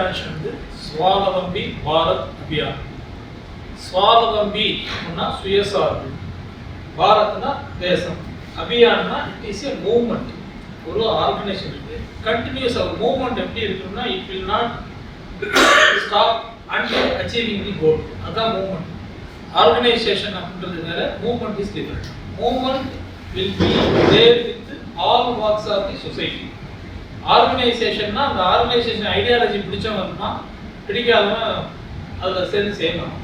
Expansion வந்து சுவாவலம்பி பாரத் அபியான் சுவாவலம்பி அப்படின்னா சுயசார்பு. பாரத்னா தேசம். அபியான்னா இட் இஸ் ஏ மூவ்மெண்ட் ஒரு ஆர்கனைசேஷன் இருக்கு. கண்டினியூஸ் ஒரு மூவ்மெண்ட் எப்படி இருக்குன்னா it will not stop and achieving the goal அதான் மூவ்மெண்ட் ஆர்கனைசேஷன் அப்படின்றது வேற movement is different movement will be there with all walks of the society ஆர்கனைசேஷன்னா அந்த ஆர்கனைசேஷன் ஐடியாலஜி பிடிச்சவன் தான் பிடிக்காதவன் அதில் சேர்ந்து செய்யணும்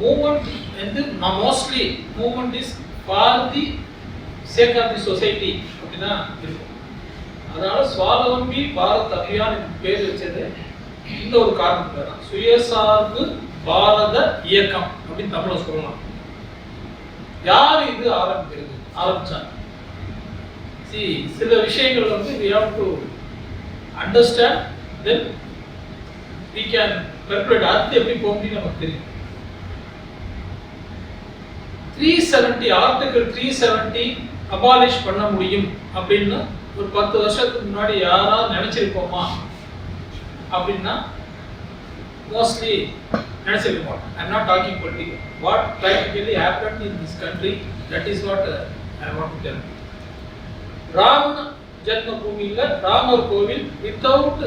மூமெண்ட் வந்து நான் mostly moment is for the sake of the society அப்படிதான் இருக்கும். அதனால சுவாவலம்பி பாரத் அபியான் பேர் வச்சது இந்த ஒரு காரணத்துக்கு தான். சுயசார்பு பாரத இயக்கம் அப்படின்னு தமிழ்ல சொல்லலாம். யார் இது ஆரம்பிக்கிறது? ஆரம்பிச்சாங்க. சி சில விஷயங்கள் வந்து we have to understand then we can calculate அடுத்து எப்படி போக முடியும் நமக்கு தெரியும். Three seventy article three seventy abolish பண்ண முடியும் அப்படின்னு ஒரு பத்து வருஷத்துக்கு முன்னாடி யாராவது நினைச்சிருப்போமா? அப்படின்னா மோஸ்ட்லி நினைச்சிருக்க மாட்டோம் I'm not talking political what practically happen in this country that is what I want to tell Rama Janma பூமியில ராமர் கோவில் without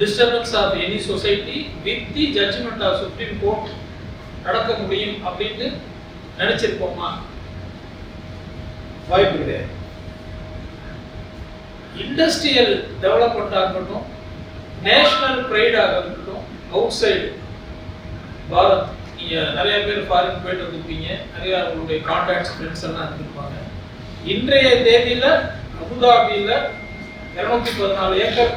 disturbance of any society with the judgement of supreme court நடக்க முடியும் அப்படின்னு நினைச்சிருப்போமா? வாய்ப்பு கிடையாது. Industrial டெவலப்மெண்ட்டாக இருக்கட்டும் national ப்ரைடாக இருக்கட்டும் out side Bharat நீங்கள் நிறைய பேர் ஃபாரின் போயிட்டு வந்திருப்பீங்க நிறைய உங்களுடைய கான்டாக்ட்ஸ் ஃப்ரெண்ட்ஸ் எல்லாம் இருந்திருப்பாங்க. இன்றைய தேதியில் அபுதாபியில் இரநூத்தி பதினாலு ஏக்கர்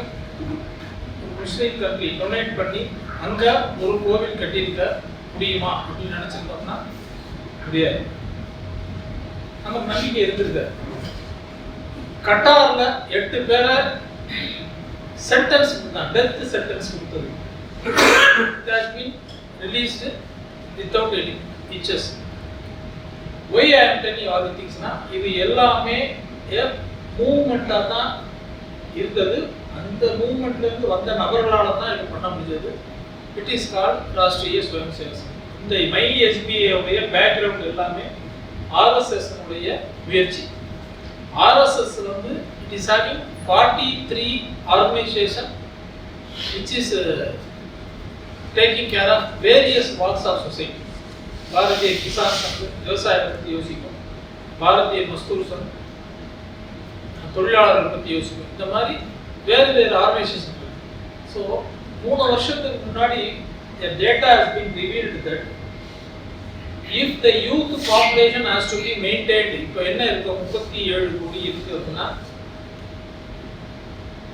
முஸ்லீம் கண்ட்ரி டொனேட் பண்ணி அங்கே ஒரு கோவில் கட்டியிருக்க முடியுமா அப்படின்னு நினச்சிருந்தோம்னா முடியாது. நமக்கு நம்பிக்கை இருந்திருக்கு. கட்டாரில் எட்டு பேரை சென்டென்ஸ் கொடுத்தாங்க டெத் சென்டென்ஸ் கொடுத்தது. It has been released without any why I am telling all திங்ஸ்னா இது எல்லாமே மூமெண்ட்டாக தான் இருந்தது. அந்த மூமெண்ட்லேருந்து வந்த நபர்களால் தான் இது பண்ண முடிஞ்சது. இட் இஸ் கால் ராஷ்ட்ரிய ஸ்வயம் சேவை இந்த மை எஸ்பிஐடைய பேக்ரவுண்ட் எல்லாமே ஆர்எஸ்எஸ்னுடைய முயற்சி. ஆர்எஸ்எஸ் வந்து it is having forty three organisation which is taking care of various walks of society Bharatiya Kisan Sangh விவசாயத்தை பற்றி யோசிக்கும் பாரதிய மஸ்தூர் சங்கம் தொழிலாளர்கள் பற்றி யோசிக்கும் இந்த மாதிரி வேறு வேறு ஆர்கனைசேஷன் ஸோ மூணு வருஷத்துக்கு முன்னாடி data has been revealed that if the youth population has to be maintained இப்போ என்ன இருக்கு? முப்பத்தி ஏழு கோடி இருக்கு அப்படின்னா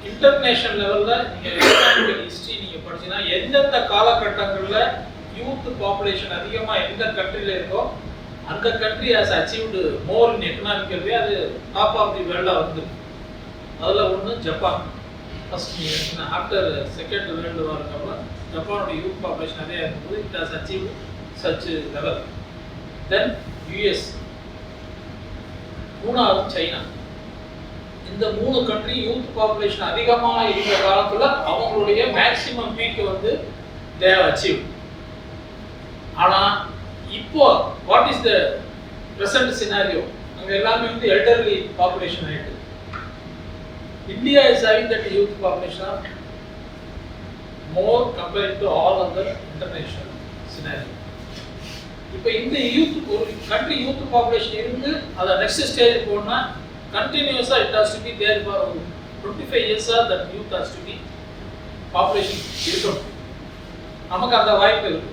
இன்டர்நேஷனல் லெவலில் நீங்கள் எக்கனாமிக்கல் ஹிஸ்ட்ரி நீங்கள் படிச்சீங்கன்னா எந்தெந்த காலகட்டங்களில் யூத் பாப்புலேஷன் அதிகமாக எந்த கண்ட்ரியில் இருக்கோ அந்த country has achieved more in economical way அது டாப் ஆஃப் தி வேர்ல்டாக வந்து அதில் ஒன்று Japan. First after second world வாருக்கு அப்புறம் ஜப்பானோட யூத் பாப்புலேஷன் நிறையா இருக்கும்போது it has achieve such level then US மூணாவது சைனா. இந்த மூணு கண்ட்ரி யூத் பாப்புலேஷன் அதிகமாக இருந்த காலத்தில் அவங்களுடைய மேக்சிமம் பீக் வந்து தே அச்சீவ் ஆனால் இப்போ what is the present scenario அங்கே எல்லாமே வந்து எல்டர்லி பாப்புலேஷன் ஆகிட்டு India is having that youth population more comparing to all other international scenario இப்போ இந்த யூத் ஒரு கண்ட்ரி யூத் பாப்புலேஷன் இருந்து அதை நெக்ஸ்ட் ஸ்டேஜ் போனால் கண்டினியூஸாக it has to be there for ஒரு டுவெண்ட்டி ஃபைவ் இயர்ஸாக that youth has to be population இருக்கணும். நமக்கு அந்த வாய்ப்பு இருக்கு.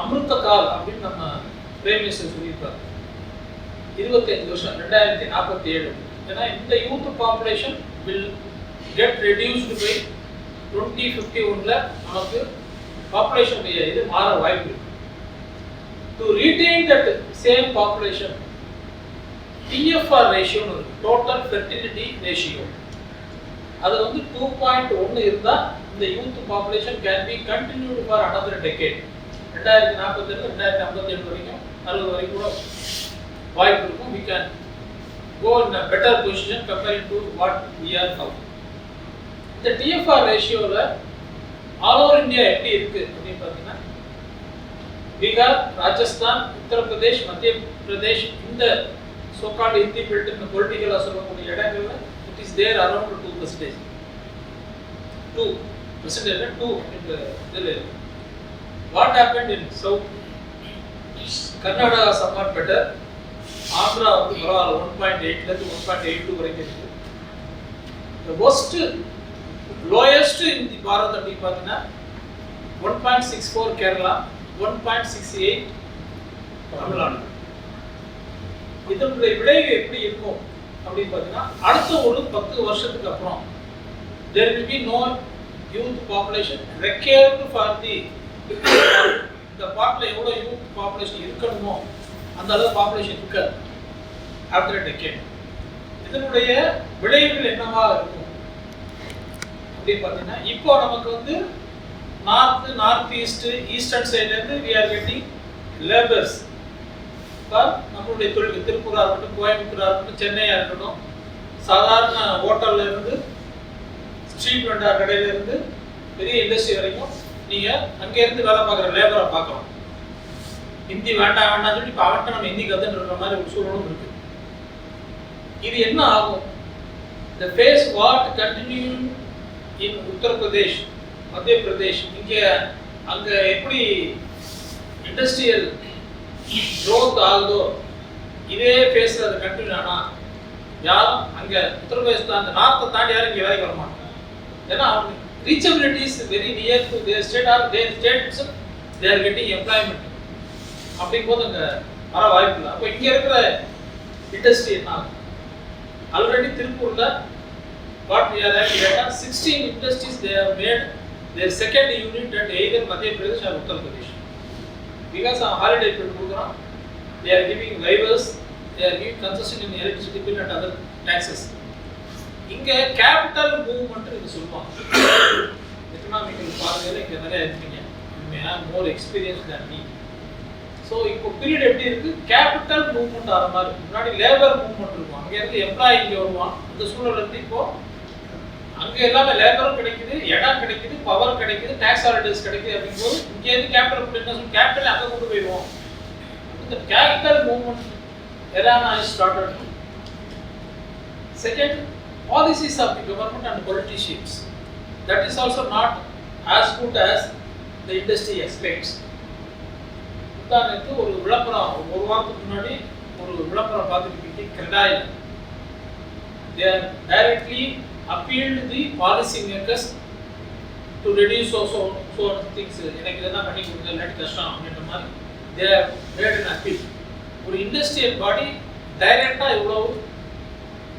அமிர்த கால் அப்படின்னு நம்ம பிரைம் மினிஸ்டர் சொல்லியிருக்காரு. இருபத்தஞ்சு வருஷம் ரெண்டாயிரத்தி நாற்பத்தி ஏழு. ஏன்னா இந்த youth population will get reduced by twenty fifty ஒன்ல நமக்கு பாப்புலேஷன் இது மாற வாய்ப்பு இருக்கு. To retain that same population TFR ரேஷியோன்னு இருக்கு. டோட்டல் ஃபெர்டிலிட்டி ரேஷியோ அது வந்து டூ பாயிண்ட் ஒன்று இருந்தால் இந்த youth population can be continued for another decade ரெண்டாயிரத்தி நாற்பத்தெட்டு ரெண்டாயிரத்தி ஐம்பத்தேழு வரைக்கும் அறுபது வரைக்கும் கூட வாய்ப்பு இருக்கும். We can go in a better position comparing to what we are now இந்த டிஎஃப்ஆர் ரேஷியோவில் ஆல் ஓவர் இந்தியா எப்படி இருக்கு அப்படின்னு பார்த்தீங்கன்னா பீகார் ராஜஸ்தான் உத்தரப்பிரதேஷ் மத்திய பிரதேஷ் இந்த சோகால்டு ஹிந்தி பெல்ட் பொலிட்டிக்கலாக சொல்லக்கூடிய இடங்கள்ல it is there around two percentage two percentage two என்ற இதில் what happen in south Karnataka somewhat better Andhra வந்து பரவாயில்ல ஒன் பாயிண்ட் எயிட்லேருந்து ஒன் பாயிண்ட் எயிட் டூ வரைக்கும் இருக்கு. த worst lowest in the Bharat அப்படின்னு பார்த்தீங்கன்னா one point six four Kerala one point six eight Tamil Nadu இதனுடைய விளைவு எப்படி இருக்கும் அப்படின்னு பார்த்தீங்கன்னா அடுத்த ஒரு பத்து வருஷத்துக்கு அப்புறம் there will be no youth population regard for the இந்த பாட்டில் எவ்வளோ யூத் பாப்புலேஷன் இருக்கணுமோ அந்த அளவு பாப்புலேஷன் இருக்காது. ஆஃப்டர் டெக்கேட் இதனுடைய விளைவுகள் என்னவா இருக்கும்? அப்படின்னு பார்த்தீங்கன்னா இப்போ நமக்கு வந்து நார்த் நார்த் ஈஸ்ட் ஈஸ்டர்ன் சைட்லேருந்து we are getting labours for நம்மளுடைய தொழில் திருப்பூராக இருக்கட்டும் கோயம்புத்தூராக இருக்கட்டும் சென்னையாக இருக்கட்டும் சாதாரண ஹோட்டல்ல இருந்து ஸ்ட்ரீட் வெண்டார் கடையில இருந்து பெரிய இண்டஸ்ட்ரி வரைக்கும் நீங்க அங்க இருந்து வேலை பார்க்குற லேபரை பார்க்கலாம் ஹிந்தி வேண்டாம் வேண்டாம் சொல்லி இப்போ அவன்கிட்ட நம்ம ஹிந்தி கற்றுன்ற மாதிரி ஒரு சூழலும் இருக்கு. இது என்ன ஆகும்? The phase what continue in Uttar Pradesh Madhya Pradesh இங்கே அங்க எப்படி இண்டஸ்ட்ரியல் க்ரோத் ஆகுதோ இதே ஃபேஸ் அது கண்டினியூ ஆனால் யாரும் அங்க உத்தரப்பிரதேசத்தில் அந்த நார்த்தை தாண்டி யாரும் இங்கே வேலைக்கு வர மாட்டாங்க ஏன்னா reachability is very near to their state or their state itself they are getting employment அங்கே வர வாய்ப்பு இல்லை அப்போ இங்கே இருக்கிற இண்டஸ்ட்ரி என்ன ஆல்ரெடி திருப்பூரில் what we are having sixteen industries they are made there second unit and either Madhya Pradesh or Uttar Pradesh because அவன் ஹாலிடே பீரியட் கொடுக்குறான் they are giving waivers they are giving concession in electricity bill and other taxes இங்க capital movement இது சொல்லுவாங்க. Economical பார்வையில் இங்க நிறைய இருக்கீங்க. மோர் experience than me so இப்போ பீரியட் எப்படி இருக்கு? கேபிட்டல் மூவ்மெண்ட் ஆகிற மாதிரி இருக்கு. முன்னாடி லேபர் மூவ்மெண்ட் இருக்கும். அங்கே இருந்து எம்ப்ளாயி இங்கே வருவான். அந்த சூழல் இருந்து இப்போ அங்கே எல்லாமே லேபரும் கிடைக்குது இடம் கிடைக்குது பவர் கிடைக்குது டேக்ஸ் ஹாலிடேஸ் கிடைக்குது அப்படிங்கும்போது இங்கே இருந்து கேபிட்டல் என்ன கேபிட்டல் அங்கே கொண்டு போயிடுவோம். இந்த கேபிட்டல் மூவ்மெண்ட் எல்லாம் start second policies of the government and politicians. That is also not as good as the industry expects. உதாரணத்துக்கு ஒரு விளம்பரம் ஒரு வாரத்துக்கு முன்னாடி ஒரு விளம்பரம் பார்த்துருப்பீங்க கிரெடாயில் they are directly appealed the policy makers to reduce so so எனக்கு இதெல்லாம் பண்ணி கொடுங்க இல்லாட்டி கஷ்டம் அப்படின்ற மாதிரி they have made அப்பீல் ஒரு இண்டஸ்ட்ரியல் பாடி டைரக்டாக இவ்வளோ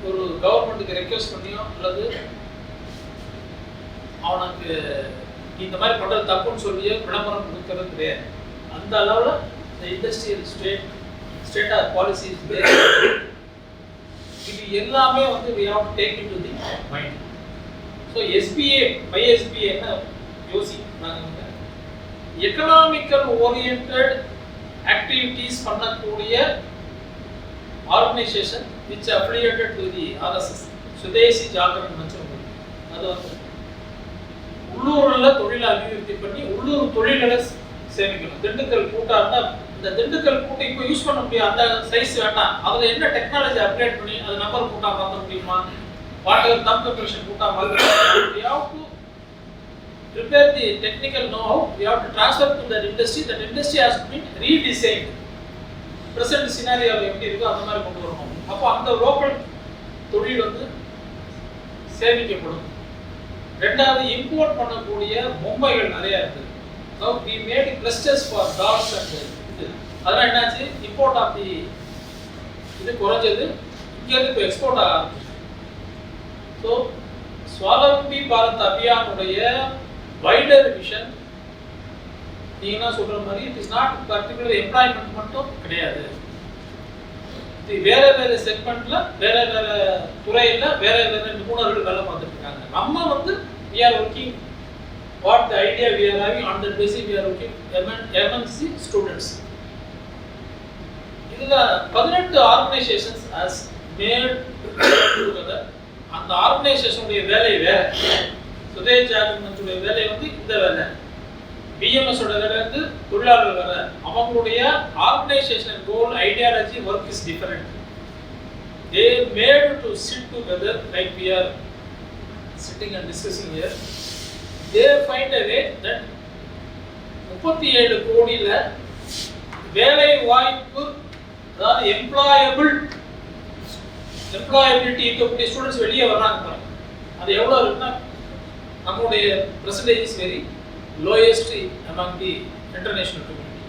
ஒரு கவர்மெண்ட்டுக்கு ரெக்வஸ்ட் பண்ணியோ அல்லது அவனுக்கு இந்த மாதிரி பண்ணுறது தப்புன்னு சொல்லியோ விளம்பரம் கொடுக்கறது கிடையாது. அந்த அளவில் இந்த industrial state state of policy இது எல்லாமே வந்து we have take in to the mind so SPA by SPA என்ன யோசிக்கிறாங்க எக்கனாமிக்கல் ஓரியன்ட் ஆக்டிவிட்டீஸ் பண்ணக்கூடிய organisation which applicated to the RSS Swadeshi Jagran மன்றம் அது வந்து உள்ளூரில் தொழிலை அபிவிருத்தி பண்ணி உள்ளூர் தொழில்களை சேமிக்கணும். திண்டுக்கல் கூட்டா இருந்தா இந்த திண்டுக்கல் கூட்டை இப்போ யூஸ் பண்ண முடியும். அந்த சைஸ் வேண்டாம். அதில் என்ன டெக்னாலஜி அப்டேட் பண்ணி அது நம்பர் கூட்டா மாற்ற முடியுமா? வாட்டர் தம் கம்ப்ரஷன் கூட்டா மாற்ற we have to prepare the technical know-how. We have to transfer to that industry. That industry has to redesigned present scenario எப்படி இருக்கோ அந்த மாதிரி கொண்டு வரணும். அப்போ அந்த லோக்கல் தொழில் வந்து சேமிக்கப்படும். ரெண்டாவது இம்போர்ட் பண்ணக்கூடிய பொம்மைகள் நிறைய இருக்குது so we made clusters for dolls and இது அதெல்லாம் என்னாச்சு? இம்போர்ட் ஆஃப் தி இது குறைஞ்சது. இங்கேருந்து இப்போ எக்ஸ்போர்ட் ஆக ஆரம்பிச்சு ஸோ ஸ்வாலம்பி பாரத் அபியானுடைய வைடர் விஷன் நீங்கள் சொல்கிற மாதிரி it is not particular employment மட்டும் கிடையாது. வேற வேற செக்மெண்ட்ல வேற வேற துறையில வேற வேற நிபுணர்கள் வேலை பார்த்துட்டு இருக்காங்க நம்ம வந்து we are working what the idea we are having on that basis we are working MNC students. இதுல பதினெட்டு ஆர்கனைசேஷன்ஸ் ஆஸ் மேட் அந்த ஆர்கனைசேஷனுடைய வேலை வேற. சுதேஜ் ஆர்கனைசேஷனுடைய வேலை வந்து இந்த வேலை. பிஎம்எஸ் ஓட வேலை தொழிலாளர் வேலை அவங்களுடைய organisation goal ideology work is different they made to sit together like we are sitting and discussing year they find a way that முப்பத்தி ஏழு கோடியில் வேலை வாய்ப்பு அதாவது எம்ப்ளாயபிள் எம்ப்ளாயபிலிட்டி இருக்கக்கூடிய ஸ்டூடெண்ட்ஸ் வெளியே வர்றாங்க பாருங்க. அது எவ்வளோ இருக்குன்னா நம்முடைய percentage is very lowest among the international community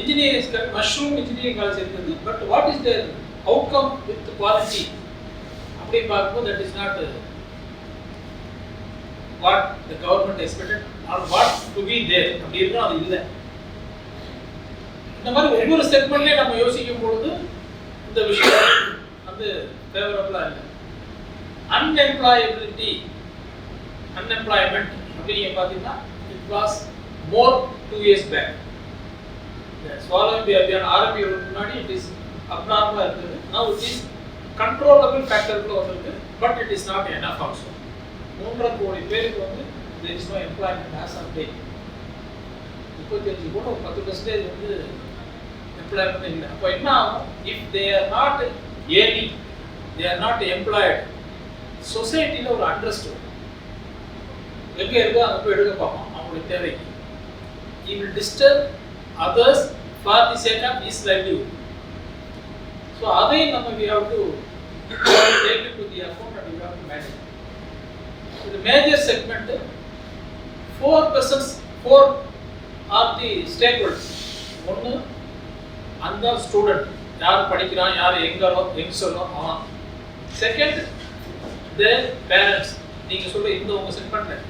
engineering mushroom engineering college இருக்குது but what is their outcome with quality அப்படி பார்க்கும்போது that is not what the government expected or what to be there அப்படி அது இல்லை. இந்த மாதிரி ஒவ்வொரு செக்மெண்ட்லேயும் நம்ம யோசிக்கும் பொழுது இந்த விஷயம் வந்து ஃபேவரபுளாக இல்லை. அன்எம்ப்ளாயபிலிட்டி அன்எம்ப்ளாய்மெண்ட் அப்படிங்க பார்த்தீங்கன்னா it was more two years back Swavalambi Abhiyan ஆரம்பிக்கிறதுக்கு முன்னாடி இட் இஸ் அப்நார்மலாக இருந்தது. நவ் இட் இஸ் கண்ட்ரோலபிள் ஃபேக்டருக்குள்ள வந்திருக்கு but it is not enough also மூன்றரை கோடி பேருக்கு வந்து there is no employment as of day முப்பத்தஞ்சு கூட ஒரு பத்து பர்சன்டேஜ் வந்து எம்ப்ளாய்மெண்ட் இல்லை. அப்போ என்ன ஆகும்? If they are not earning they are not employed சொசைட்டியில் ஒரு அண்ட்ரஸ்ட் எங்கே இருக்கோ அங்கே போய் எடுக்க பார்ப்போம் அவங்களுக்கு தேவைக்கு he will disturb others for the sake of his livelihood so அதையும் நம்ம we have to take to the account and we have to manage இது major segment four persons four are the stakeholders ஒன்று அந்த student யார் படிக்கிறான் யார் எங்கரோ யங்ஸ்டரோ அவன் second தென் parents நீங்கள் சொல்ல இந்த உங்கள் செக்மெண்ட்டில்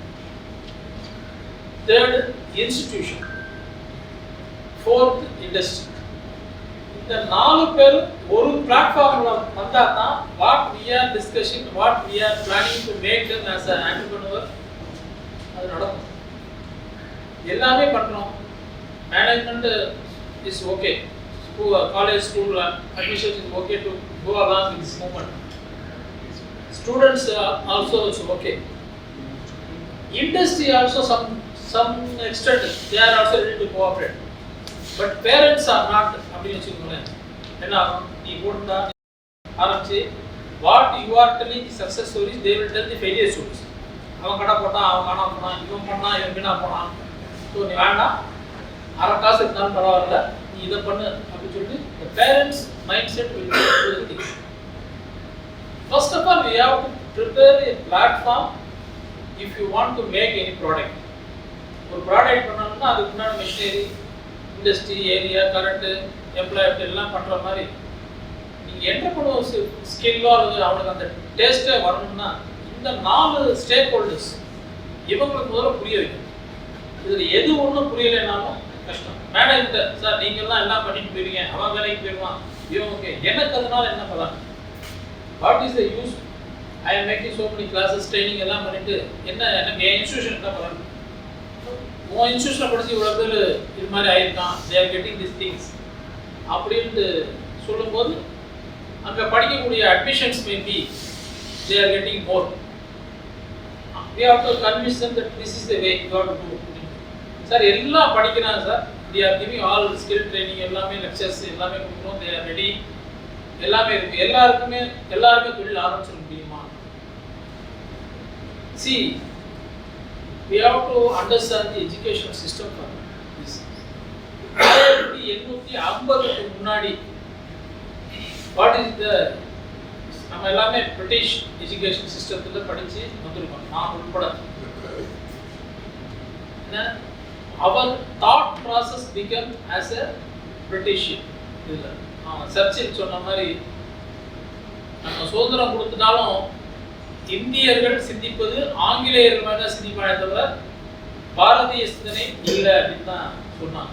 தேர்ட் இன்ஸ்டிடியூஷன் ஃபோர்த் இண்டஸ்ட்ரி இந்த நாலு பேர் ஒரு பிளாட்ஃபார்ம்ல வந்தா தான் what we are discussing what we are planning to make them as an பண்ணுவர் அது நடக்கும். எல்லாமே பண்ணுறோம் management is okay school college school admission is okay to go along with this movement. Students are also it's okay. Industry some some extent they are also ready to cooperate. But parents are not அப்படின்னு வச்சுக்கோங்களேன். என்ன ஆகும் நீ போட்டா ஆரம்பிச்சு what you are telling success stories they will tell the failure stories அவன் கடை போட்டான் அவன் காணாம போனான் இவன் பண்ணான் இவன் வீணா போனான். ஸோ நீ வேண்டாம் அரை காசு இருந்தாலும் பரவாயில்ல நீ இதை பண்ணு அப்படின்னு சொல்லிட்டு parents mindset will things first of all we have to prepare a platform if you want to make any product ஒரு ப்ராடக்ட் பண்ணணும்னா அதுக்கு முன்னாடி machinery industry area current employment எல்லாம் பண்ணுற மாதிரி நீங்கள் என்டர்பிரனர் ஸ்கில்லோ அல்லது அவனுக்கு அந்த டேஸ்ட்டே வரணும்னா இந்த நாலு ஸ்டேக் ஹோல்டர்ஸ் இவங்களுக்கு முதல்ல புரிய வைக்கணும். இதில் எது ஒன்றும் புரியலைனாலும் கஷ்டம். மேனேஜ்மெண்ட் சார் நீங்கள்லாம் எல்லாம் பண்ணிட்டு போயிருவீங்க அவன் வேலைக்கு போயிடுவான். இவங்க எனக்கு அதனால என்ன பலன்? What is the use I am making so many classes training எல்லாம் பண்ணிட்டு என்ன எனக்கு என் இன்ஸ்டியூஷன் என்ன பலன்? உன் இன்ஸ்டியூஷனை படிச்சு இவ்வளோ பேர் இது மாதிரி ஆயிருக்கான். They are getting this things அப்படின்ட்டு சொல்லும்போது அங்கே படிக்கக்கூடிய admissions may be they are getting more we have to convince them that this is the way you have to do sir எல்லாம் படிக்கிறாங்க sir we are giving all skill training எல்லாமே lectures எல்லாமே கொடுக்குறோம் they are ready எல்லாமே இருக்கு. எல்லாருக்குமே எல்லாருமே தொழில் ஆரம்பிச்சிட முடியுமா? சி we have to understand the education system for this. ஆயிரத்தி எண்ணூத்தி ஐம்பதுக்கு முன்னாடி வாட் இஸ் த நம்ம எல்லாமே பிரிட்டிஷ் எஜுகேஷன் சிஸ்டத்தில் படித்து வந்திருக்கோம். நான் உட்பட. Our thought process become as a British இதில். சர்ச்சில் சொன்ன மாதிரி நம்ம சுதந்திரம் கொடுத்துட்டாலும் இந்தியர்கள் சிந்திப்பது ஆங்கிலேயர்கள் தான் சிந்திப்பானே தவிர பாரதிய சிந்தனை இல்லை அப்படின்னு தான் சொன்னாங்க.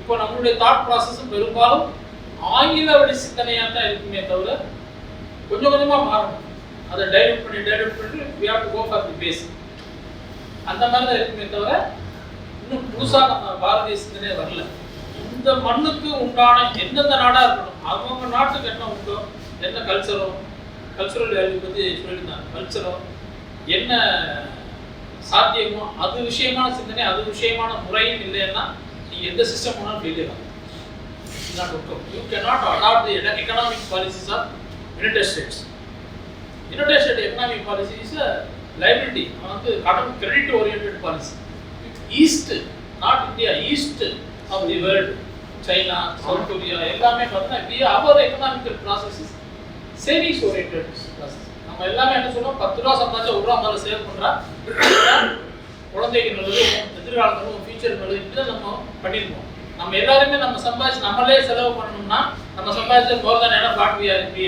இப்போ நம்மளுடைய தாட் ப்ராசஸும் பெரும்பாலும் ஆங்கில வழி சிந்தனையாக தான் இருக்குமே தவிர கொஞ்சம் கொஞ்சமா மாறணும். அதை டைலூட் பண்ணி டைலூட் பண்ணி we have to go for அந்த மாதிரி தான் இருக்குமே தவிர இன்னும் புதுசாக நம்ம பாரதிய சிந்தனையே வரல. இந்த மண்ணுக்கு உண்டான எந்தெந்த நாடா இருக்கணும் அவங்கவுங்க நாட்டுக்கு என்ன உண்டோ என்ன கல்ச்சரோ கல்ச்சுரல் வேல்யூ பற்றி சொல்லியிருந்தாங்க கல்ச்சரோ என்ன சாத்தியமோ அது விஷயமான சிந்தனை அது விஷயமான முறையும் இல்லைன்னா நீங்கள் எந்த சிஸ்டம் வேணாலும் ஃபெயிலியர் ஆகும் not work out. You cannot adopt the economic policies of United States. United States economic policy is a liability. அவன் வந்து கடன் credit orient policy east not India east of the world China south Korea எல்லாமே பார்த்தீங்கன்னா our economical process savings orient process நம்ம எல்லாமே என்ன சொல்றோம்? பத்து ரூபா சம்பாதிச்சா ஒரு ரூபா முதல்ல சேவ் பண்றா. குழந்தைக்கு நல்லது எதிர்காலத்தில் ஃபியூச்சர் நல்லது. இப்படி நம்ம பண்ணியிருக்கோம் நம்ம எல்லாருமே நம்ம சம்பாதிச்சு நம்மளே செலவு பண்ணணும்னா நம்ம சம்பாதிச்ச மோர் தான் என்ன பாட் வி ஆர் பி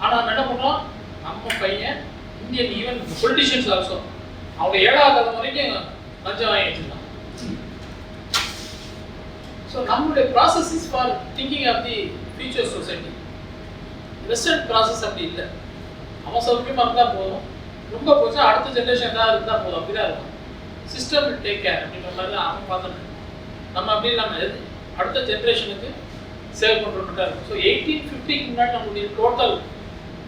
ஆனா நம்ம என்ன பண்றோம்? நம்ம பையன் இந்தியன் ஈவன் பொலிட்டிஷியன்ஸ் ஆல்சோ அவங்க ஏழாவது வரைக்கும் லஞ்சம் வாங்கி இருக்காங்க ஸோ நம்மளுடைய process is for thinking of the future society western process அப்படி இல்லை. அவன் சௌக்கியமாக இருந்தால் போதும். ரொம்ப போச்சா அடுத்த ஜென்ரேஷன் எதாவது இருந்தால் போதும். அப்படிதான் இருக்கும். சிஸ்டம் டேக் கேர் அப்படின்ற மாதிரி தான் அவன் பார்த்துட்டு நம்ம அப்படி இல்லாமல் எது? அடுத்த ஜென்ரேஷனுக்கு சேவ் பண்ணுறோம் இருக்கும். ஸோ எயிட்டீன் ஃபிஃப்டிக்கு முன்னாடி நம்மளுடைய total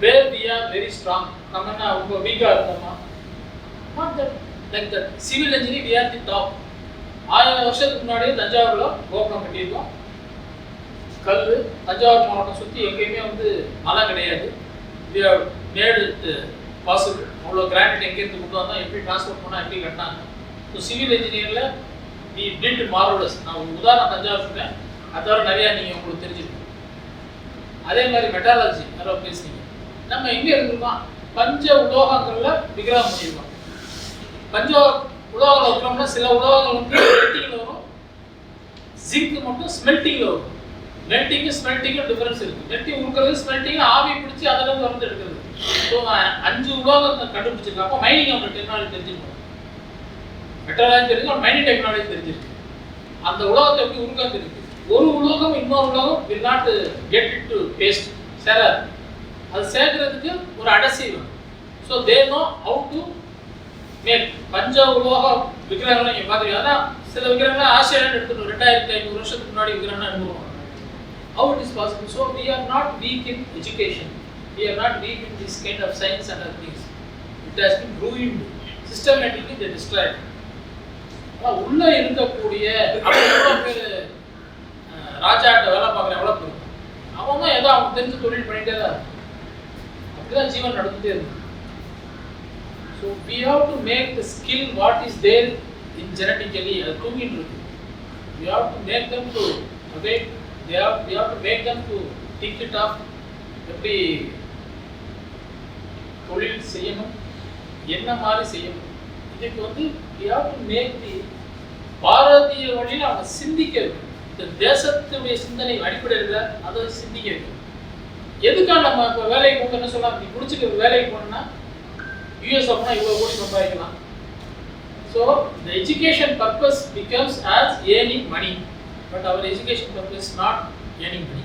where we are very strong நம்ம என்ன ரொம்ப வீக்காக இருந்தோமா? Not that like that civil engineer we are the top ஆயிரம் வருஷத்துக்கு முன்னாடியே தஞ்சாவூரில் கோபுரம் கட்டியிருக்கோம் கல் தஞ்சாவூர் மாவட்டம் சுற்றி எங்கேயுமே வந்து மலை கிடையாது. மேடு பாசிபிள் அவ்வளோ கிரானைட் எங்கேருந்து கொண்டு வந்தால் எப்படி டிரான்ஸ்போர்ட் பண்ணால் எப்படி கட்டினாங்க. ஸோ சிவில் இன்ஜினியரில் நீ டிட் மார்வலஸ் நான் ஒரு உதாரணம் தஞ்சாவூர் சொன்னேன் அது தவிர நிறையா நீங்கள் உங்களுக்கு தெரிஞ்சிருக்கோம் அதே மாதிரி மெட்டாலஜி நிறைய பேசுனீங்க. நம்ம எங்கே இருந்திருக்கோம் பஞ்ச உலோகங்களில் விக்கிரகம் பண்ணியிருக்கோம். பஞ்ச உலோகங்கள் வைக்கிறோம்னா சில உலோகங்கள் வந்து மெல்ட்டிங்கில் வரும். ஜிங்க் மட்டும் ஸ்மெல்ட்டிங்கில் வரும். மெல்ட்டிங்கு ஸ்மெல்ட்டிங்கும் டிஃபரன்ஸ் இருக்கு. மெல்ட்டிங் உருக்கிறது ஸ்மெல்ட்டிங் ஆவி பிடிச்சி அதில் இருந்து வந்து எடுக்கிறது ஸோ அஞ்சு உலோகத்தை கண்டுபிடிச்சிருக்காங்க அப்போ மைனிங் அவங்க டெக்னாலஜி தெரிஞ்சுக்கணும். மெட்டலாஜி தெரிஞ்சு மைனிங் டெக்னாலஜி தெரிஞ்சிருக்கு. அந்த உலோகத்தை எப்படி உருக்கம் தெரியுது. ஒரு உலோகம் இன்னொரு உலோகம் will not get it to paste சேராது. அது சேர்க்கறதுக்கு ஒரு அடசி வேணும். So they know how to make பஞ்ச உலோக விக்கிரகங்களை நீங்கள் பார்த்துருக்கீங்க அதான் சில விக்கிரகங்கள் ஆசிரியர் எடுத்துக்கணும். ரெண்டாயிரத்தி ஐநூறு வருஷத்துக்கு முன்னாடி விக்கிரகம்லாம் அனுப்புவாங்க how it is possible. So we are not weak in education. We are not weak in this kind of science and other things. It has been ruined. Systematically they destroyed. ஆனா உள்ள இருக்கக்கூடிய ராஜாட்ட வேலை பார்க்குற எவ்வளோ பேர் அவங்க ஏதோ அவங்க தெரிஞ்சு தொழில் பண்ணிட்டே தான் இருக்கான். அப்படிதான் ஜீவன் நடந்துட்டே இருக்கு so we have to make the skill what is there in genetically அது தூங்கிட்டு இருக்கு we have to make them to again they have we have to make them to think it off. எப்படி தொழில் செய்யணும்? என்ன மாதிரி செய்யணும்? இதுக்கு வந்து we have to பாரதிய வழியில் அவங்க சிந்திக்க வைக்கணும். இந்த தேசத்துடைய சிந்தனை அடிப்படையில் அதை சிந்திக்க வைக்கணும் எதுக்காக நம்ம இப்போ வேலைக்கு போக சொல்லலாம் நீ முடிச்சுட்டு வேலைக்கு போனோம்னா யூஎஸ் போனால் இவ்வளோ கோடி சம்பாதிக்கலாம். ஸோ இந்த education purpose becomes as earning money but our education purpose is not earning money.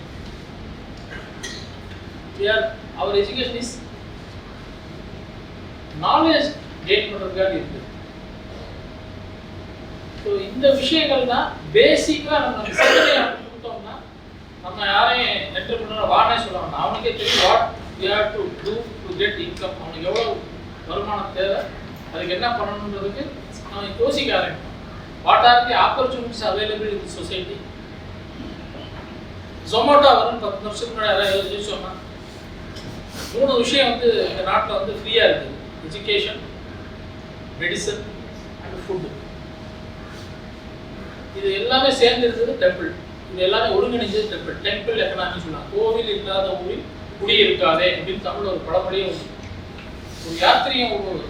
We are, our education is knowledge gain பண்ணுறதுக்காக இருக்கு ஸோ இந்த விஷயங்கள் தான் பேசிக்காக நம்ம சிந்தனை கொடுத்தோம்னா நம்ம யாரையும் என்டர்பிரினர் வானே சொல்ல வேண்டாம். அவனுக்கே தெரியும் what we have to do to get income அவனுக்கு எவ்வளோ வருமானம் தேவை அதுக்கு என்ன பண்ணணுன்றதுக்கு அவன் யோசிக்க ஆரம்பிக்கும் what are the opportunities available in society Zomato வரும்னு பத்து வருஷத்துக்கு முன்னாடி யாராவது யோசிச்சோம்னா மூணு விஷயம் வந்து எங்கள் நாட்டில் வந்து ஃப்ரீயாக இருக்குது. எஜுகேஷன் மெடிசன் அண்ட் ஃபுட்டு இது எல்லாமே சேர்ந்து இருந்தது டெம்பிள் இது எல்லாமே ஒருங்கிணைஞ்சது டெம்பிள் டெம்பிள் எக்கனாமி சொல்லலாம் கோவில் இல்லாத ஊரில் குடி இருக்காதே அப்படின்னு தமிழ் ஒரு பழமொழியே ஒரு யாத்திரையும் ஒரு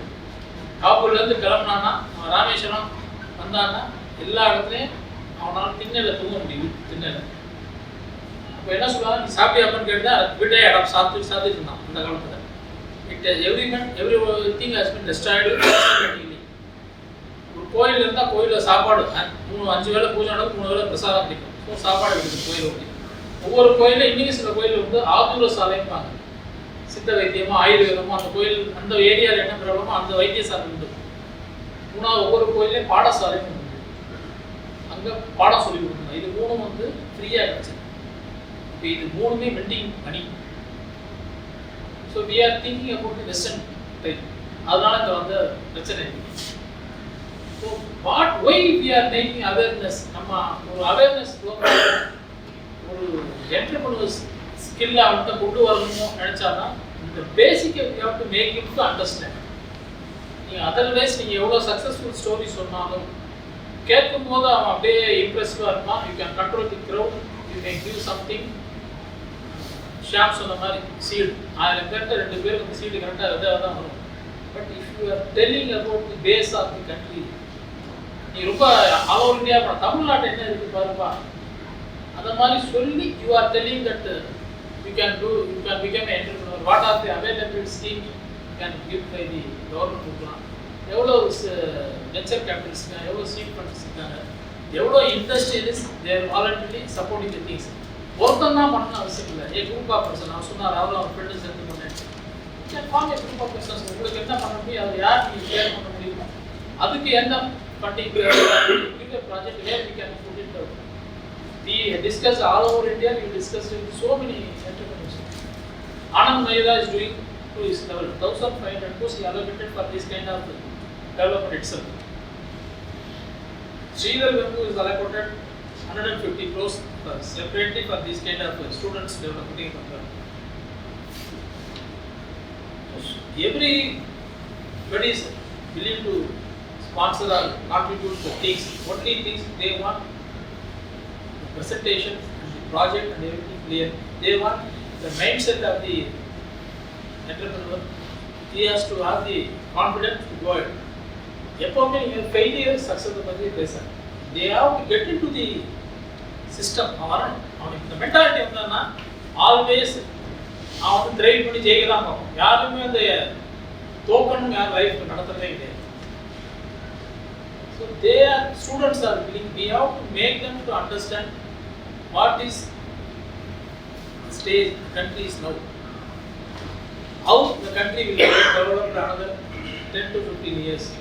காப்பூர்லேருந்து கிளம்புனான்னா ராமேஸ்வரம் வந்தான்னா எல்லா இடத்துலையும் அவனால் திண்ணையில் தூங்க முடியுது திண்ணையில். அப்போ என்ன சொல்லுவாங்க? நீ சாப்பிட்டியாப்பன்னு கேட்டால் வீட்டே இடம் சாப்பிட்டு சாப்பிட்டு இருந்தான் அந்த காலத்தில். It every man everything has been destroyed ஒரு கோயில் இருந்தால் கோயிலில் சாப்பாடு மூணு அஞ்சு வேலை பூஜை நடக்கும் மூணு வேளை பிரசாதம் கிடைக்கும். ஸோ சாப்பாடு கிடைக்கும் கோயில் ஒன்று ஒவ்வொரு கோயிலில் இன்னைக்கு சில கோயில் வந்து ஆதூர சாலைம்பாங்க சித்த வைத்தியமோ ஆயுர்வேதமோ அந்த கோயில் அந்த ஏரியாவில் என்ன பிரபலமோ அந்த வைத்தியசாலை உண்டு. மூணாவது ஒவ்வொரு கோயிலையும் பாடசாலையும் அங்கே பாடம் சொல்லி கொடுக்கணும். இது மூணும் வந்து ஃப்ரீயாக இருந்துச்சு. இப்போ இது மூணுமே vending money so we are thinking about western type அதனால இங்கே வந்து பிரச்சனை இருக்கு so what why we are making awareness நம்ம ஒரு அவேர்னஸ் ப்ரோக்ராம் ஒரு என்டர்பிரினர்ஸ் ஸ்கில்லை அவன்கிட்ட கொண்டு வரணுமோ தான் இந்த பேசிக்கை we have to make him to understand otherwise நீங்கள் எவ்வளோ சக்ஸஸ்ஃபுல் ஸ்டோரி சொன்னாலும் கேட்கும் போது அவன் அப்படியே இம்ப்ரெசிவாக இருப்பான். You can control the crowd you can give something Sham சொன்ன மாதிரி சீடு ஆயிரம் பேர்கிட்ட ரெண்டு பேருக்கு அந்த சீடு கரெக்டாக இதாக தான் வரும். But if you are telling about the base of the country நீ ரொம்ப ஆல் இந்தியா பண்ண தமிழ்நாட்டில் என்ன இருக்குது பாருப்பா? அந்த மாதிரி சொல்லி you are telling that you can do you can become entrepreneur what are the available scheme can give by the government கொடுக்கலாம் எவ்வளோ வெஞ்சர் இருக்காங்க எவ்வளோ சீட் ஃபண்ட்ஸ் இருக்காங்க எவ்வளோ industrialists there voluntary supporting the things ஒருத்தன் தான் பண்ணணும் அவசியம் இல்லை. ஏ குரூப் ஆஃப் பர்சன் நான் சொன்னார் அவ்வளோ அவர் ஃப்ரெண்டு சேர்ந்து பண்ணேன். Form a group of persons உங்களுக்கு என்ன பண்ண முடியும் அதை யார் நீங்கள் ஷேர் பண்ண முடியுமோ? அதுக்கு என்ன funding project where we can put it out we discuss all over India we discuss with so many entrepreneurs Anand Mahira is doing to his level, 1500 crores he allocated for this kind of development itself. Sridhar Gangu is allocated 150 crores for separately for this kind of students developing program. Everybody is willing to sponsor or contribute to things, only things they want the presentation the project and everything clear. They want the mindset of the entrepreneur. He has to have the confidence to go ahead. எப்போவுமே நீங்கள் failure success பற்றி பேசுகிறேன் they have to get into the system அவன் அவனுக்கு இந்த mentality வந்தான்னா always அவன் வந்து ட்ரைவ் பண்ணி ஜெயிக்க தான் பார்ப்போம் யாருமே அந்த தோக்கணும் யார் லைஃப் நடத்துறதே கிடையாது So they are students are willing. We have to make them to understand what is the stage the country country will get developed another 10 to 15 years.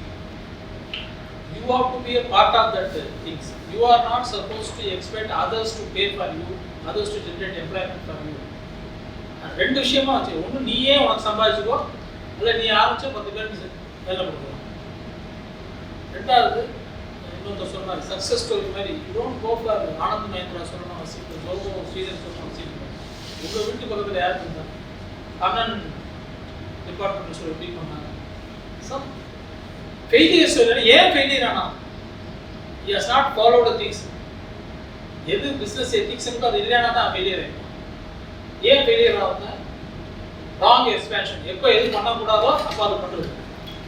You have to be a part of that uh, things. You are not supposed to expect others to pay for you, others to generate employment for you. ரெண்டு விஷயமா வச்சு ஒன்று நீயே உனக்கு சம்பாதிச்சுக்கோ இல்லை நீ ஆரம்பிச்சு பத்து பேர் வேலை கொடுக்கலாம் ரெண்டாவது இன்னொருத்தர் சொன்னார் சக்ஸஸ் ஸ்டோரி மாதிரி you don't go for Anand Mahindra சொல்லணும் அவசியம் ஜோகோ ஸ்ரீதர் சொல்லணும் அவசியம் உங்கள் வீட்டு பக்கத்தில் யாருக்கு இருந்தா அண்ணன் டிபார்ட்மெண்ட் சொல்லி எப்படி பண்ணாங்க. சம் ஃபெயிலியர் சொல்லி ஏன் ஃபெயிலியர் ஆனால் he has not follow the things எது பிஸ்னஸ் எத்திக்ஸ் இருக்கோ அது இல்லைன்னா தான் ஃபெயிலியர் ஆகும் ஏன் ஃபெயிலியர் ஆகுங்க ராங் எக்ஸ்பேன்ஷன் எப்போ எது பண்ணக்கூடாதோ அப்போ அது பண்ணுறது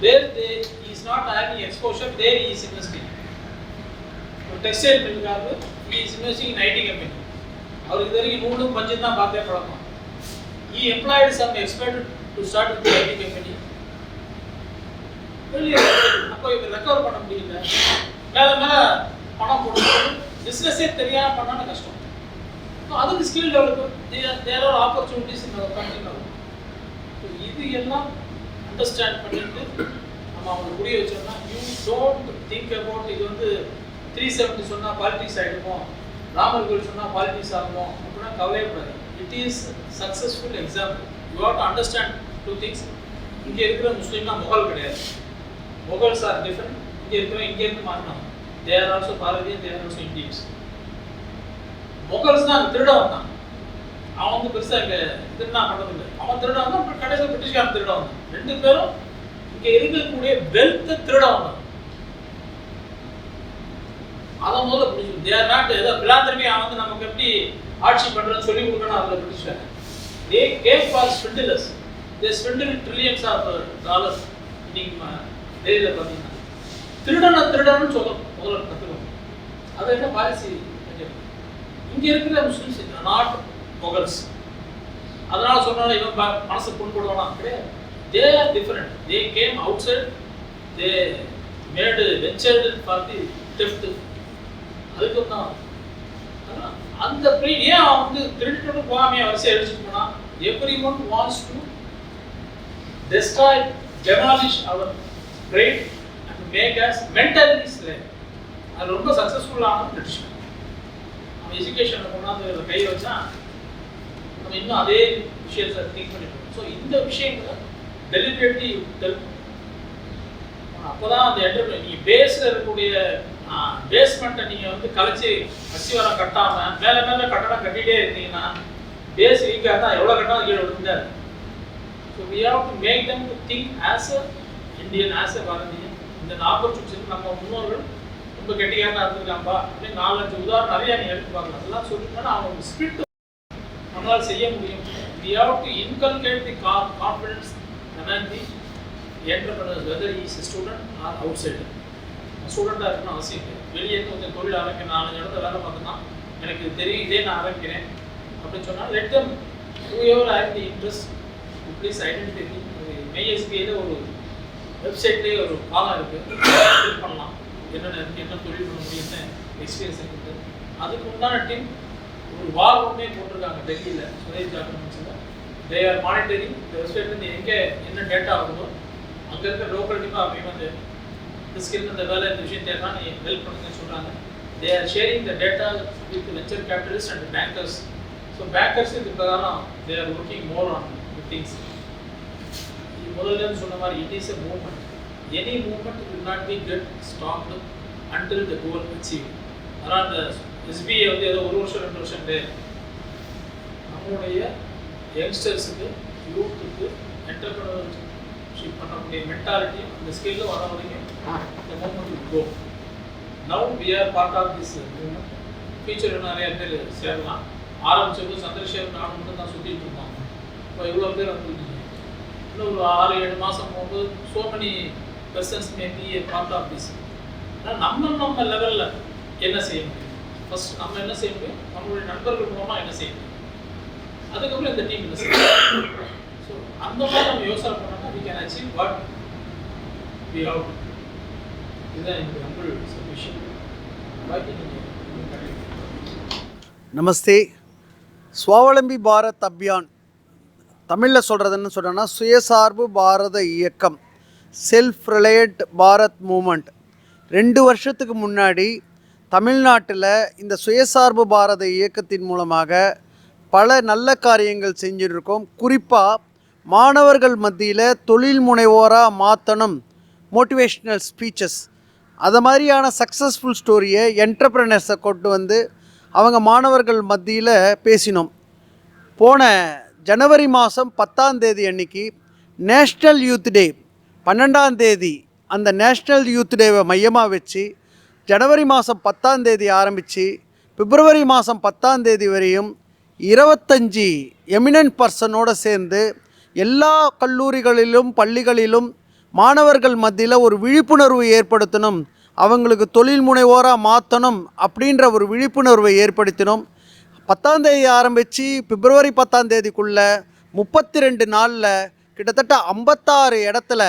where they is not having exposure there is investing ஒரு textile மில்காரரு is investing in IT company அவருக்கு இது வரைக்கும் நூலும் பஞ்சம் தான் பார்த்தே பழக்கம். He employed are expected to start with IT company வெளியே அப்போ இவர் ரெக்கவர் பண்ண முடியல. மேலே மேலே பணம் கொடுக்கணும் பிஸ்னஸே தெரியாம பண்ணாலும் கஷ்டம். அதுக்கு skill develop there are opportunities இந்த கண்டினியூ இது எல்லாம் அண்டர்ஸ்டாண்ட் பண்ணிட்டு நம்ம அவங்க முடிய வச்சோம்னா யூ டோன்ட் திங்க் அபவுட் இது வந்து த்ரீ செவன்ட்டி சொன்னால் பாலிட்டிக்ஸ் ஆகிடுமோ ராமர் கோயில் சொன்னால் பாலிட்டிக்ஸ் ஆகுமோ? அப்படின்னா கவலையப்படாது it is successful example you had understand two things இங்கே இருக்கிற முஸ்லீம்னா முகல் கிடையாது. முகல்ஸ் ஆர் டிஃப்ரெண்ட் இங்கே இருக்கிற இங்கேருந்து மாறினோம் they are also Bharatiyan they are also Indians Mughals தான் திருட வந்தான். அவன் வந்து பெருசா இங்க திருடா பண்ணதில்லை அவன் திருட வந்தான் அப்புறம் கடைசியில் பிரிட்டிஷ்காரன் திருட வந்தான். ரெண்டு பேரும் இங்க இருக்கக்கூடிய வெல்த்தை திருட வந்தான். அதை முதல்ல பிடிச்சி தேர் நாட் ஏதோ பிளாத்திரமே அவன் வந்து நமக்கு எப்படி ஆட்சி பண்றதுன்னு சொல்லி கொடுக்கணும் அதில் பிடிச்சாங்க they came for spindles they spindle trillions of dollars இன்னைக்கு டெல்லியில் பார்த்தீங்கன்னா. திருடனை திருடன்னு சொல்ல முதல்ல கற்றுக்கணும் அது என்ன பாலிசி இங்கே இருக்கிற முஸ்லிம்ஸ் நாட் மொகல்ஸ் அதனால சொன்னாலும் இவன் ப- மனசு புண்படுவானா? கிடையாது. They are different they came outside they made ventured பார்த்து டெஃப்ட் அதுக்கு தான் அந்த ப்ரீட் ஏன் அவன் வந்து திருட்டு போகாமே வரிசை அடிச்சுட்டு போனான்? Everyone wants to destroy demolish our brain and make us mentally slave அது ரொம்ப சக்ஸஸ்ஃபுல்லான பிரிட்டிஷ் அவன் எஜுகேஷனில் கொண்டாந்து அதில் கை வச்சா நம்ம இன்னும் அதே விஷயத்தை திங்க் பண்ணிட்டு ஸோ இந்த விஷயங்களை டெலிபரேட்லி டெல் அப்போதான் அந்த என்டர்பிரைஸ் நீங்கள் பேஸில் இருக்கக்கூடிய பேஸ்மெண்ட்டை நீங்கள் வந்து கலைச்சி அஸ்திவாரம் கட்டாமல் மேலே மேலே கட்டடம் கட்டிகிட்டே இருந்தீங்கன்னா பேஸ் வீக்காக இருந்தால் எவ்வளோ கட்டணம் கீழே விழுந்தாரு so we have to make them to think as a Indian as a Bharatiyan இந்த ஆப்பர்ச்சுனிட்டி நம்ம முன்னோர்கள் ரொம்ப கெட்டிக்காரனா இருந்திருக்காம்பா அப்படின்னு நாலஞ்சு உதாரணம் நிறையா நீ எடுத்து பார்க்கலாம். அதெல்லாம் சொல்லிட்டோம்னா அவங்க ஸ்பிரிட் நம்மளால் செய்ய முடியும். We have to inculcate the confidence the entrepreneurs whether is student or outsider ஸ்டூடெண்ட்டாக இருக்கணும் அவசியம் இல்லை. வெளியே இருந்து கொஞ்சம் தொழில் ஆரம்பிக்கணும் நாலஞ்சு இடத்துல வேலை பார்த்தோம்னா எனக்கு இது தெரியும் இதே நான் ஆரம்பிக்கிறேன். அப்படின்னு சொன்னால் let them do ever have the interest please identify மெய்எஸ்பியில் ஒரு வெப்சைட்லேயே ஒரு பாகம் இருக்குது பண்ணலாம். என்னென்ன இருக்குது என்ன தொழில் பண்ண முடியும்னு எக்ஸ்பீரியன்ஸ் இருக்குது. அதுக்கு உண்டான டீம் ஒரு வார் ரூமே போட்டிருக்காங்க டெல்லியில். சுரேஷ் டாக்குமெண்ட்ஸில் தே ஆர் மானிட்டரிங் இந்த வெப்சைட்லேருந்து எங்கே என்ன டேட்டா ஆகுதோ அங்கே இருக்க லோக்கல் டீமாக அவங்க வந்து இந்த ஸ்கில் இந்த வேலை இந்த விஷயம் தேவைன்னா நீ ஹெல்ப் பண்ணுங்கன்னு சொல்கிறாங்க they are sharing the data with venture capitalist and bankers so bankers இது பிரகாரம் they are working more on things முதல்ல சொன்ன மாதிரி it is a movement any movement will not be get stopped until the goal achieve அதனால் அந்த SBI வந்து ஏதோ ஒரு வருஷம் ரெண்டு வருஷம் நம்மளுடைய யங்ஸ்டர்ஸுக்கு யூத்துக்கு என்டர்பிரினர்ஷிப் பண்ணக்கூடிய மென்டாலிட்டியும் அந்த ஸ்கில்லும் வர வரைக்கும் இந்த movement go now we are part of this future நிறைய பேர் சேரலாம். ஆரம்பிச்சப்போ சந்திரசேகர் நான் மட்டும் தான் சுற்றிட்டு இருப்பாங்க இப்போ இவ்வளோ பேர் வந்துருக்கீங்க இன்னும் ஒரு ஆறு ஏழு மாதம் போகும்போது so many persons may be a part of this ஆனால் நம்ம நம்ம லெவலில் என்ன செய்ய முடியும்? ஃபர்ஸ்ட் நம்ம என்ன செய்ய முடியும்? நம்மளுடைய நண்பர்கள் மூலமாக என்ன செய்ய முடியும்? அதுக்கப்புறம் இந்த டீம் என்ன செய்யும் ஸோ அந்த மாதிரி நம்ம யோசனை பண்ணோம்னா we can achieve what we have namaste. Swavalambi Bharat Abhiyan. தமிழில் சொல்கிறதுன்னு சொல்கிறேன்னா சுயசார்பு பாரத இயக்கம். செல்ஃப் ரிலையட் பாரத் மூமெண்ட் ரெண்டு வருஷத்துக்கு முன்னாடி தமிழ்நாட்டில் இந்த சுயசார்பு பாரத இயக்கத்தின் மூலமாக பல நல்ல காரியங்கள் செஞ்சுருக்கோம். குறிப்பாக மாணவர்கள் மத்தியில் தொழில் முனைவோராக மாற்றணும் மோட்டிவேஷ்னல் ஸ்பீச்சஸ் அது மாதிரியான சக்ஸஸ்ஃபுல் ஸ்டோரியை என்டர்பிரனர்ஸை கொண்டு வந்து அவங்க மாணவர்கள் மத்தியில் பேசினோம். போன ஜனவரி மாதம் பத்தாம் தேதி அன்னைக்கு நேஷ்னல் யூத் டே பன்னெண்டாம் தேதி அந்த நேஷ்னல் யூத் டேவை மையமாக வச்சு ஜனவரி மாதம் பத்தாம் தேதி ஆரம்பித்து பிப்ரவரி மாதம் பத்தாம் தேதி வரையும் இருபத்தஞ்சி எமினன்ட் பர்சனோடு சேர்ந்து எல்லா கல்லூரிகளிலும் பள்ளிகளிலும் மாணவர்கள் மத்தியில் ஒரு விழிப்புணர்வு ஏற்படுத்தணும். அவங்களுக்கு தொழில் முனைவோராக மாற்றணும் அப்படின்ற ஒரு விழிப்புணர்வை ஏற்படுத்தினோம். பத்தாம் தேதி ஆரம்பித்து பிப்ரவரி பத்தாம் தேதிக்குள்ளே முப்பத்தி ரெண்டு நாளில் கிட்டத்தட்ட ஐம்பத்தாறு இடத்துல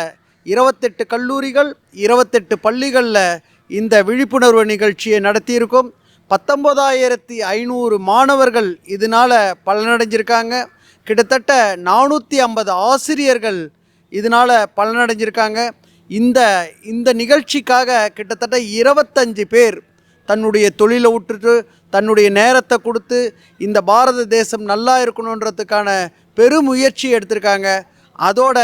இருபத்தெட்டு கல்லூரிகள் இருபத்தெட்டு பள்ளிகளில் இந்த விழிப்புணர்வு நிகழ்ச்சியை நடத்தியிருக்கோம். பத்தொம்போதாயிரத்தி ஐநூறு மாணவர்கள் இதனால் பலனடைஞ்சிருக்காங்க. கிட்டத்தட்ட நானூற்றி ஐம்பது ஆசிரியர்கள் இதனால் பலனடைஞ்சிருக்காங்க. இந்த இந்த நிகழ்ச்சிக்காக கிட்டத்தட்ட இருபத்தஞ்சு பேர் தன்னுடைய தொழிலை விட்டுட்டு தன்னுடைய நேரத்தை கொடுத்து இந்த பாரத தேசம் நல்லா இருக்கணுன்றதுக்கான பெருமுயற்சி எடுத்திருக்காங்க. அதோட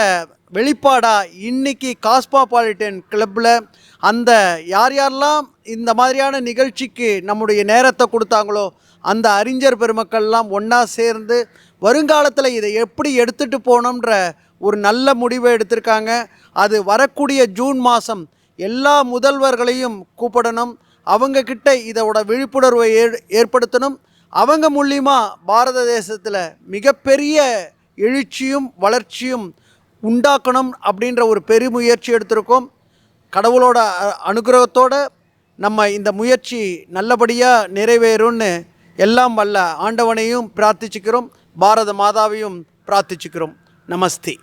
வெளிப்பாடாக இன்றைக்கி காஸ்மாபாலிட்டன் கிளப்பில் அந்த யார் யாரெல்லாம் இந்த மாதிரியான நிகழ்ச்சிக்கு நம்முடைய நேரத்தை கொடுத்தாங்களோ அந்த அறிஞர் பெருமக்கள்லாம் ஒன்றா சேர்ந்து வருங்காலத்தில் இதை எப்படி எடுத்துகிட்டு போகணுன்ற ஒரு நல்ல முடிவை எடுத்திருக்காங்க. அது வரக்கூடிய ஜூன் மாதம் எல்லா முதல்வர்களையும் கூப்பிடணும். அவங்கக்கிட்ட இதோட விழிப்புணர்வை ஏ ஏற்படுத்தணும். அவங்க மூலியமாக பாரத தேசத்தில் மிகப்பெரிய எழுச்சியும் வளர்ச்சியும் உண்டாக்கணும் அப்படின்ற ஒரு பெருமுயற்சி எடுத்திருக்கோம். கடவுளோட அ- நம்ம இந்த முயற்சி நல்லபடியாக நிறைவேறும்னு எல்லாம் வல்ல ஆண்டவனையும் பிரார்த்திச்சுக்கிறோம் பாரத மாதாவையும் பிரார்த்திச்சுக்கிறோம். நமஸ்தே.